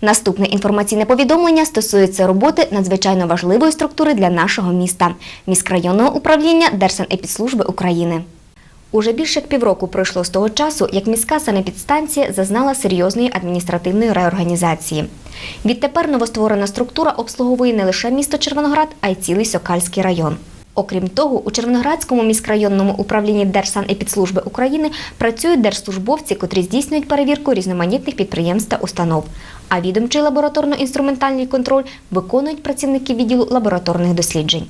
Наступне інформаційне повідомлення стосується роботи надзвичайно важливої структури для нашого міста міськрайонного управління Держсанепідслужби України. Уже більше як півроку пройшло з того часу, як міська санепідстанція зазнала серйозної адміністративної реорганізації. Відтепер новостворена структура обслуговує не лише місто Червоноград, а й цілий Сокальський район. Окрім того, у Червоноградському міськрайонному управлінні Держсанепідслужби України працюють держслужбовці, котрі здійснюють перевірку різноманітних підприємств та установ. А відомчий лабораторно-інструментальний контроль виконують працівники відділу лабораторних досліджень.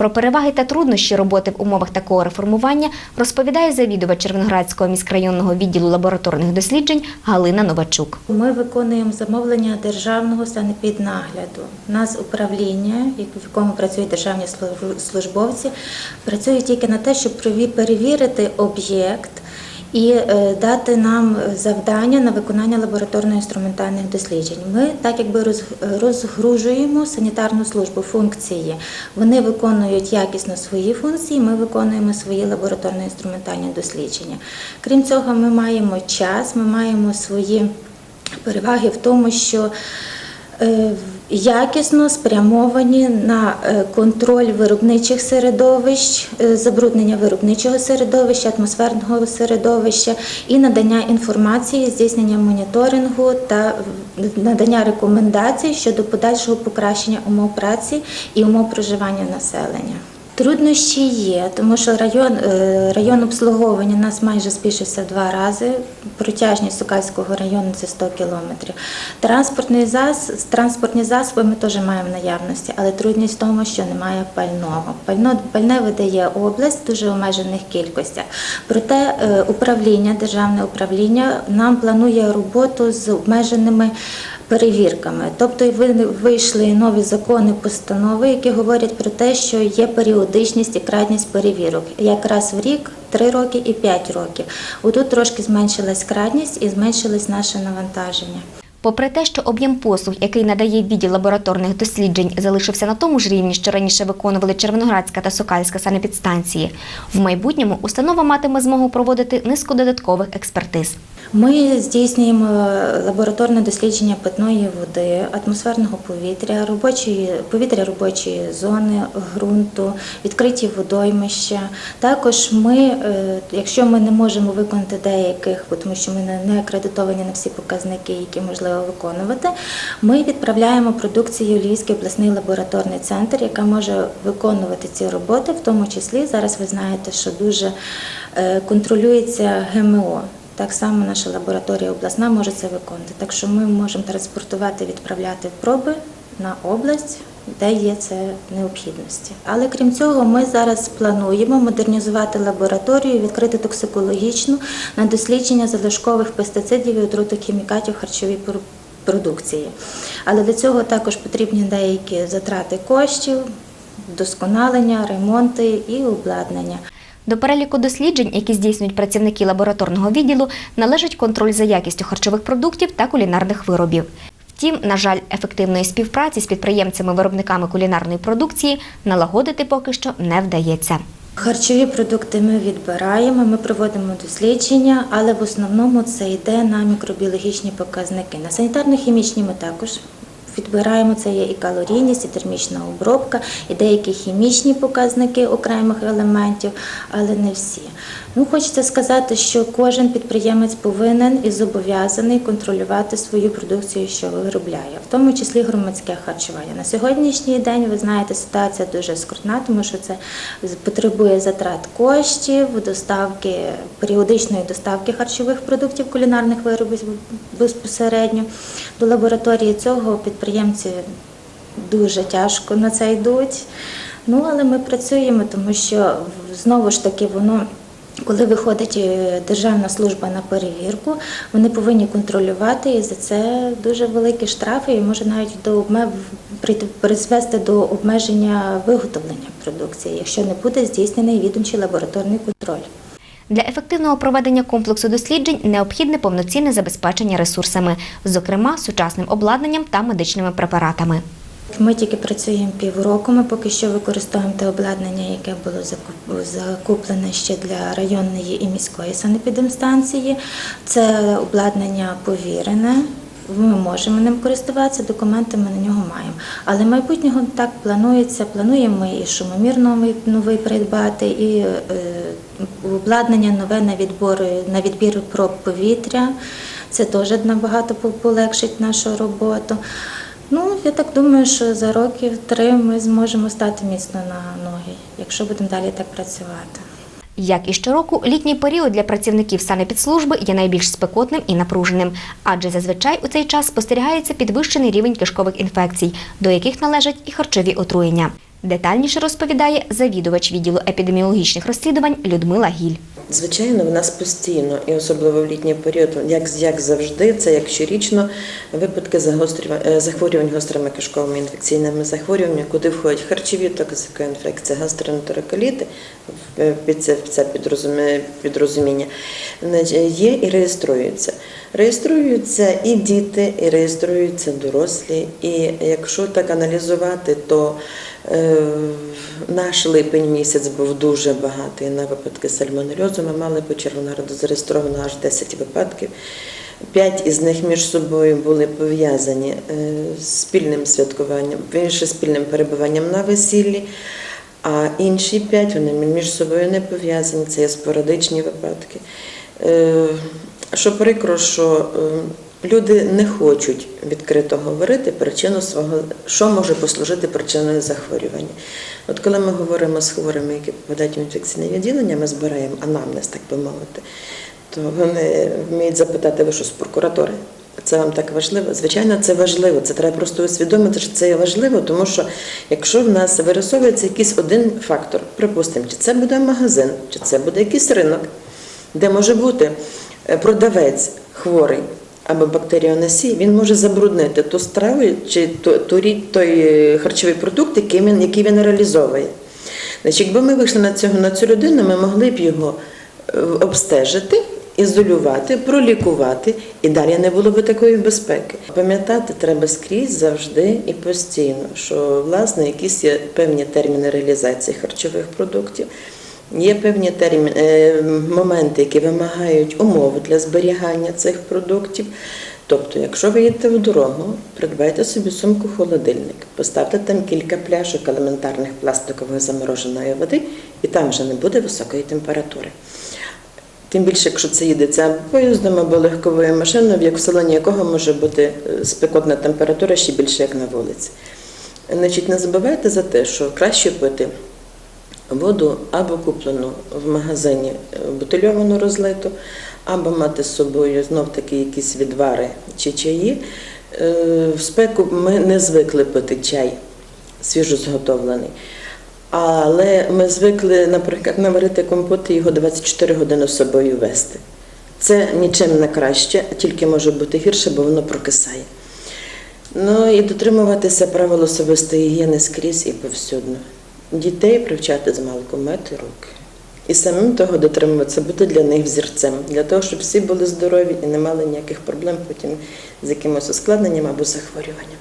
Про переваги та труднощі роботи в умовах такого реформування розповідає завідувач Червоноградського міськрайонного відділу лабораторних досліджень Галина Новачук. Ми виконуємо замовлення державного санепіднагляду. У нас управління, в якому працюють державні службовці, працює тільки на те, щоб перевірити об'єкт і е, дати нам завдання на виконання лабораторно-інструментальних досліджень. Ми так якби розгружуємо санітарну службу функції. Вони виконують якісно свої функції, ми виконуємо свої лабораторно-інструментальні дослідження. Крім цього, ми маємо час, ми маємо свої переваги в тому, що якісно спрямовані на е, контроль виробничих середовищ, е, забруднення виробничого середовища, атмосферного середовища і надання інформації, здійснення моніторингу та надання рекомендацій щодо подальшого покращення умов праці і умов проживання населення. Труднощі є, тому що район, е, район обслуговування нас майже збільшився в два рази. Протяжність Сукальського району це 100 кілометрів. Транспортний зас, транспортні засоби ми теж маємо наявності, але трудність в тому, що немає пального. Пально, пальне видає область в дуже обмежених кількостях. Проте е, управління, державне управління нам планує роботу з обмеженими перевірками. Тобто ви- вийшли нові закони, постанови, які говорять про те, що є періодичність і кратність перевірок. Якраз в рік, 3 роки і 5 років. Отут трошки зменшилась кратність і зменшилось наше навантаження. Попри те, що об'єм послуг, який надає відділ лабораторних досліджень, залишився на тому ж рівні, що раніше виконували Червоноградська та Сокальська санепідстанції, в майбутньому установа матиме змогу проводити низку додаткових експертиз. Ми здійснюємо лабораторне дослідження питної води, атмосферного повітря, робочої повітря робочої зони, ґрунту, відкриті водоймища. Також ми, е, якщо ми не можемо виконати деяких, тому що ми не- акредитовані на всі показники, які можливо виконувати, ми відправляємо продукцію Львівський обласний лабораторний центр, яка може виконувати ці роботи, в тому числі зараз ви знаєте, що дуже е, контролюється ГМО. Так само наша лабораторія обласна може це виконувати. Так що ми можемо транспортувати, відправляти проби на область, де є це необхідності. Але крім цього, ми зараз плануємо модернізувати лабораторію, відкрити токсикологічну на дослідження залишкових пестицидів і отрутохімікатів харчовій продукції. Але для цього також потрібні деякі затрати коштів, вдосконалення, ремонти і обладнання. До переліку досліджень, які здійснюють працівники лабораторного відділу, належить контроль за якістю харчових продуктів та кулінарних виробів. Втім, на жаль, ефективної співпраці з підприємцями-виробниками кулінарної продукції налагодити поки що не вдається. Харчові продукти ми відбираємо, ми проводимо дослідження, але в основному це йде на мікробіологічні показники. На санітарно-хімічні ми також відбираємо це є і калорійність, і термічна обробка, і деякі хімічні показники окремих елементів, але не всі. Ну, хочеться сказати, що кожен підприємець повинен і зобов'язаний контролювати свою продукцію, що виробляє, в тому числі громадське харчування. На сьогоднішній день ви знаєте, ситуація дуже скрутна, тому що це потребує затрат коштів, доставки періодичної доставки харчових продуктів, кулінарних виробів безпосередньо до лабораторії. Цього підприємці дуже тяжко на це йдуть. Ну, але ми працюємо, тому що знову ж таки воно. Коли виходить е, державна служба на перевірку, вони повинні контролювати і за це дуже великі штрафи і може навіть до обме... призвести до обмеження виготовлення продукції, якщо не буде здійснений відомчий лабораторний контроль. Для ефективного проведення комплексу досліджень необхідне повноцінне забезпечення ресурсами, зокрема сучасним обладнанням та медичними препаратами. Ми тільки працюємо півроку. Ми поки що використовуємо те обладнання, яке було закуплене ще для районної і міської санепідемстанції. Це обладнання повірене. ми можемо ним користуватися, документи ми на нього маємо. Але майбутнього так планується. Плануємо і шумомір новий, новий придбати, і е, обладнання нове на відбор, на відбір проб повітря. Це теж набагато полегшить нашу роботу. Ну, я так думаю, що за років три ми зможемо стати міцно на ноги, якщо будемо далі так працювати. Як і щороку, літній період для працівників санепідслужби є найбільш спекотним і напруженим, адже зазвичай у цей час спостерігається підвищений рівень кишкових інфекцій, до яких належать і харчові отруєння. Детальніше розповідає завідувач відділу епідеміологічних розслідувань Людмила Гіль. Звичайно, в нас постійно, і особливо в літній період, як, як завжди, це як щорічно випадки е, захворювань гострими кишковими інфекційними захворюваннями, куди входять харчові токсикоінфекції, гастроентероколіти, в- під це, підрозуміння, є і реєструються. Реєструються і діти, і реєструються дорослі. І якщо так аналізувати, то е, наш липень місяць був дуже багатий на випадки сальмонельозу. Ми мали по червонограду зареєстровано аж 10 випадків. П'ять із них між собою були пов'язані е, з спільним святкуванням, інше спільним перебуванням на весіллі. А інші п'ять вони між собою не пов'язані, це є спорадичні випадки. Що прикро, що е, люди не хочуть відкрито говорити причину свого, що може послужити причиною захворювання. От коли ми говоримо з хворими, які попадають в інфекційне відділення, ми збираємо анамнез, так би мовити, то вони вміють запитати, ви що з прокуратури? Це вам так важливо? Звичайно, це важливо. Це треба просто усвідомити, що це важливо, тому що якщо в нас вирисовується якийсь один фактор, припустимо, чи це буде магазин, чи це буде якийсь ринок, де може бути продавець хворий або бактеріоносій, він може забруднити ту страву чи ту, ту, той е, харчовий продукт, який він, який він реалізовує. Значить, якби ми вийшли на цього на цю людину, ми могли б його е, обстежити, ізолювати, пролікувати, і далі не було б такої безпеки. Пам'ятати треба скрізь завжди і постійно, що власне якісь є певні терміни реалізації харчових продуктів. Є певні терміни, е, моменти, які вимагають умови для зберігання цих продуктів. Тобто, якщо ви їдете в дорогу, придбайте собі сумку холодильник, поставте там кілька пляшок елементарних пластикової замороженої води, і там вже не буде високої температури. Тим більше, якщо це їдеться поїздом або легковою машиною, в як- якого може бути е, спекотна температура ще більше, як на вулиці. Значить, не забувайте за те, що краще пити воду або куплену в магазині е, бутильовану розлиту, або мати з собою знов таки якісь відвари чи чаї. Е, В спеку ми не звикли пити чай свіжозготовлений. Але ми звикли, наприклад, наварити компот і його 24 години з собою вести. Це нічим не краще, тільки може бути гірше, бо воно прокисає. Ну і дотримуватися правил особистої гігієни скрізь і повсюдно. Дітей привчати з малку мити руки. І самим того дотримуватися, бути для них взірцем, для того, щоб всі були здорові і не мали ніяких проблем потім з якимось ускладненням або захворюваннями.